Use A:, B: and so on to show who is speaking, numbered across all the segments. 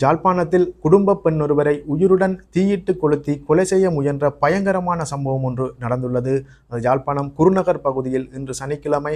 A: ஜாழ்ப்பாணத்தில் குடும்ப பெண் ஒருவரை உயிருடன் தீயிட்டு கொளுத்தி கொலை செய்ய முயன்ற பயங்கரமான சம்பவம் ஒன்று நடந்துள்ளது. அந்த ஜாழ்ப்பாணம் குருநகர் பகுதியில் இன்று சனிக்கிழமை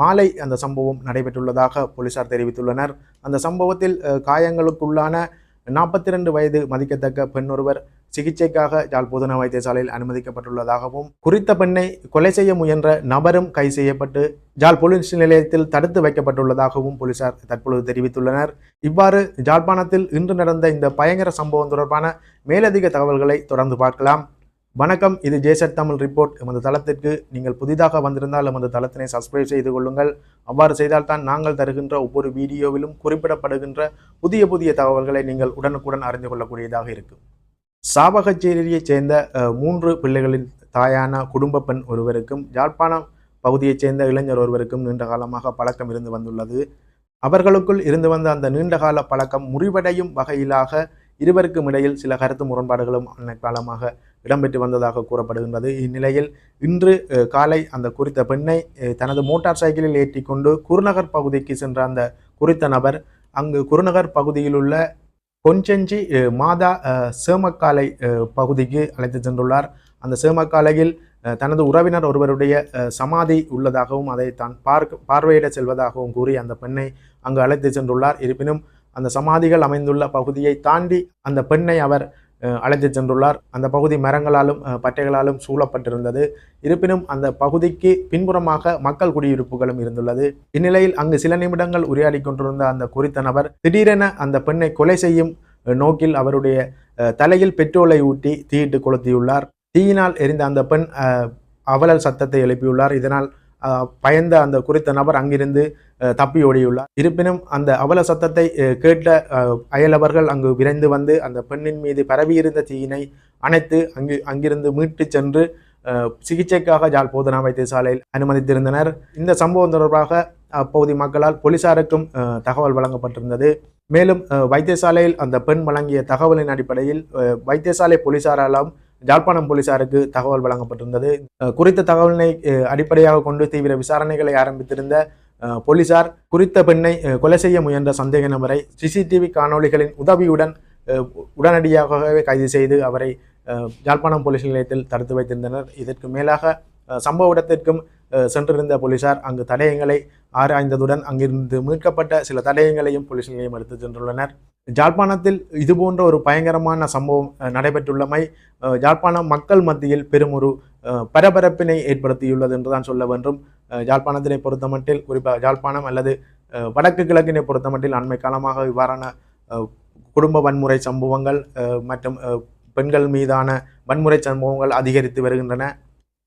A: மாலை அந்த சம்பவம் நடைபெற்றுள்ளதாக போலீசார் தெரிவித்துள்ளனர். அந்த சம்பவத்தில் காயங்களுக்குள்ளான நாற்பத்தி ரெண்டு வயது மதிக்கத்தக்க பெண் ஒருவர் சிகிச்சைக்காக யாழ் பொதுநல வைத்தியசாலையில் அனுமதிக்கப்பட்டுள்ளதாகவும் குறித்த பெண்ணை கொலை செய்ய முயன்ற நபரும் கை செய்யப்பட்டு ஜாழ் போலீஸ் நிலையத்தில் தடுத்து வைக்கப்பட்டுள்ளதாகவும் போலீசார் தற்பொழுது தெரிவித்துள்ளனர். இவ்வாறு ஜாழ்ப்பாணத்தில் இன்று நடந்த இந்த பயங்கர சம்பவம் தொடர்பான மேலதிக தகவல்களை தொடர்ந்து பார்க்கலாம். வணக்கம் இது ஜேசட் தமிழ் ரிப்போர்ட். எமது தளத்திற்கு நீங்கள் புதிதாக வந்திருந்தால் எமது தளத்தினை சப்ஸ்கிரைப் செய்து கொள்ளுங்கள். அவ்வாறு செய்தால்தான் நாங்கள் தருகின்ற ஒவ்வொரு வீடியோவிலும் குறிப்பிடப்படுகின்ற புதிய புதிய தகவல்களை நீங்கள் உடனுக்குடன் அறிந்து கொள்ளக்கூடியதாக இருக்கும். சாவகச்சேரியைச் சேர்ந்த மூன்று பிள்ளைகளின் தாயான குடும்ப பெண் ஒருவருக்கும் யாழ்ப்பாணம் பகுதியைச் சேர்ந்த இளைஞர் ஒருவருக்கும் நீண்ட காலமாக பழக்கம் இருந்து வந்துள்ளது. அவர்களுக்குள் இருந்து வந்த அந்த நீண்டகால பழக்கம் முறிவடையும் வகையிலாக இருவருக்கும் இடையில் சில கருத்து முரண்பாடுகளும் அன்னை காலமாக இடம்பெற்று வந்ததாக கூறப்படுகின்றது. இந்நிலையில் இன்று காலை அந்த குறித்த பெண்ணை தனது மோட்டார் சைக்கிளில் ஏற்றி கொண்டு குருநகர் பகுதிக்கு சென்ற அந்த குறித்த நபர் அங்கு குருநகர் பகுதியில் உள்ள கொஞ்சஞ்சி மாதா சேமக்காலை பகுதிக்கு அழைத்து சென்றுள்ளார். அந்த சேமக்காலையில் தனது உறவினர் ஒருவருடைய சமாதி உள்ளதாகவும் அதை தான் பார்க்க பார்வையிட செல்வதாகவும் கூறி அந்த பெண்ணை அங்கு அழைத்து சென்றுள்ளார். இருப்பினும் அந்த சமாதிகள் அமைந்துள்ள பகுதியை தாண்டி அந்த பெண்ணை அவர் அழைத்து சென்றுள்ளார். அந்த பகுதி மரங்களாலும் பட்டைகளாலும் சூழப்பட்டிருந்தது. இருப்பினும் அந்த பகுதிக்கு பின்புறமாக மக்கள் குடியிருப்புகளும் இருந்துள்ளது. இந்நிலையில் அங்கு சில நிமிடங்கள் உரையாடி கொண்டிருந்த அந்த குறித்த நபர் திடீரென அந்த பெண்ணை கொலை செய்யும் நோக்கில் அவருடைய தலையில் பெட்ரோலை ஊட்டி தீயிட்டு கொளுத்தியுள்ளார். தீயினால் எரிந்த அந்த பெண் அவலல் சத்தத்தை எழுப்பியுள்ளார். இதனால் பயந்த அந்த குறித்த நபர் அங்கிருந்து தப்பி ஓடியுள்ளார். இருப்பினும் அந்த அவல சத்தத்தை கேட்ட அயலவர்கள் அங்கு விரைந்து வந்து அந்த பெண்ணின் மீது பரவியிருந்த தீயினை அணைத்து அங்கு அங்கிருந்து மீட்டு சென்று சிகிச்சைக்காக ஜாழ் போதனா வைத்தியசாலையில் அனுமதித்திருந்தனர். இந்த சம்பவம் தொடர்பாக அப்பகுதி மக்களால் போலீசாருக்கும் தகவல் வழங்கப்பட்டிருந்தது. மேலும் வைத்தியசாலையில் அந்த பெண் வழங்கிய தகவலின் அடிப்படையில் வைத்தியசாலை போலீசாராலும் ஜாழ்ப்பாணம் போலீசாருக்கு தகவல் வழங்கப்பட்டிருந்தது. குறித்த தகவலினை அடிப்படையாக கொண்டு தீவிர விசாரணைகளை ஆரம்பித்திருந்த போலீசார் குறித்த பெண்ணை கொலை செய்ய முயன்ற சந்தேக நபரை சிசிடிவி காணொளிகளின் உதவியுடன் உடனடியாகவே கைது செய்து அவரை அஹ், யாழ்ப்பாணம் போலீஸ் நிலையத்தில் தடுத்து வைத்திருந்தனர். இதற்கு மேலாக சம்பவ இடத்திற்கும் சென்றிருந்த போலீசார் அங்கு தடயங்களை ஆராய்ந்ததுடன் அங்கிருந்து மீட்கப்பட்ட சில தடயங்களையும் போலீஸ் நிலையம் எடுத்து சென்றுள்ளனர். ஜாழ்ப்பாணத்தில் இதுபோன்ற ஒரு பயங்கரமான சம்பவம் நடைபெற்றுள்ளமை ஜாழ்ப்பாண மக்கள் மத்தியில் பெரும் ஒரு பரபரப்பினை ஏற்படுத்தியுள்ளது என்றுதான் சொல்ல வேண்டும். ஜாழ்ப்பாணத்தினை பொறுத்தமட்டில் குறிப்பாக ஜாழ்ப்பாணம் அல்லது வடக்கு கிழக்கினை பொறுத்தமட்டில் அண்மை காலமாக இவ்வாறான குடும்ப வன்முறை சம்பவங்கள் மற்றும் பெண்கள் மீதான வன்முறை சம்பவங்கள் அதிகரித்து வருகின்றன.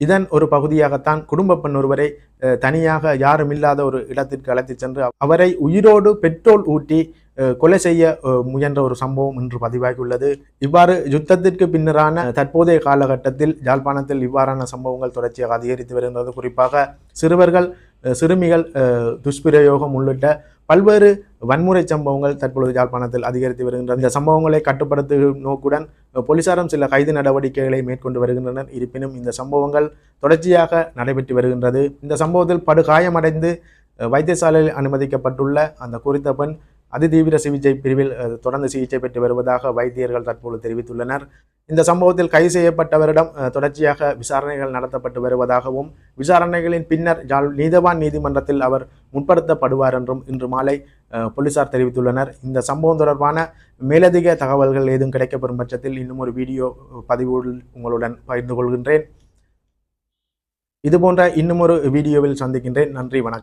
A: இதன் ஒரு பகுதியாகத்தான் குடும்ப பெண் ஒருவரை தனியாக யாரும் இல்லாத ஒரு இடத்திற்கு அழைத்துச் சென்று அவரை உயிரோடு பெட்ரோல் ஊட்டி கொலை செய்ய முயன்ற ஒரு சம்பவம் இன்று பதிவாகியுள்ளது. இவ்வாறு யுத்தத்திற்கு பின்னரான தற்போதைய காலகட்டத்தில் யாழ்ப்பாணத்தில் இவ்வாறான சம்பவங்கள் தொடர்ச்சியாக அதிகரித்து வருகின்றது குறிப்பாக சிறுவர்கள் சிறுமிகள் துஷ்பிரயோகம் உள்ளிட்ட பல்வேறு வன்முறை சம்பவங்கள் தற்பொழுது யாழ்ப்பாணத்தில் அதிகரித்து வருகின்றன. இந்த சம்பவங்களை கட்டுப்படுத்தும் நோக்குடன் போலீசாரும் சில கைது நடவடிக்கைகளை மேற்கொண்டு வருகின்றனர். இருப்பினும் இந்த சம்பவங்கள் தொடர்ச்சியாக நடைபெற்று வருகின்றது. இந்த சம்பவத்தில் படுகாயமடைந்து வைத்தியசாலையில் அனுமதிக்கப்பட்டுள்ள அந்த குறித்த பெண் அதிதீவிர சிகிச்சை பிரிவில் தொடர்ந்து சிகிச்சை பெற்று வருவதாக வைத்தியர்கள் தற்போது தெரிவித்துள்ளனர். இந்த சம்பவத்தில் கைது செய்யப்பட்டவரிடம் தொடர்ச்சியாக விசாரணைகள் நடத்தப்பட்டு வருவதாகவும் விசாரணைகளின் பின்னர் ஜால் நீதவான் நீதிமன்றத்தில் அவர் முற்படுத்தப்படுவார் என்றும் இன்று மாலை போலீசார் தெரிவித்துள்ளனர். இந்த சம்பவம் தொடர்பான மேலதிக தகவல்கள் ஏதும் கிடைக்கப்பெறும் பட்சத்தில் இன்னும் ஒரு வீடியோ பதிவு உங்களுடன் பகிர்ந்து கொள்கின்றேன். இதுபோன்ற இன்னும் ஒரு வீடியோவில் சந்திக்கின்றேன். நன்றி வணக்கம்.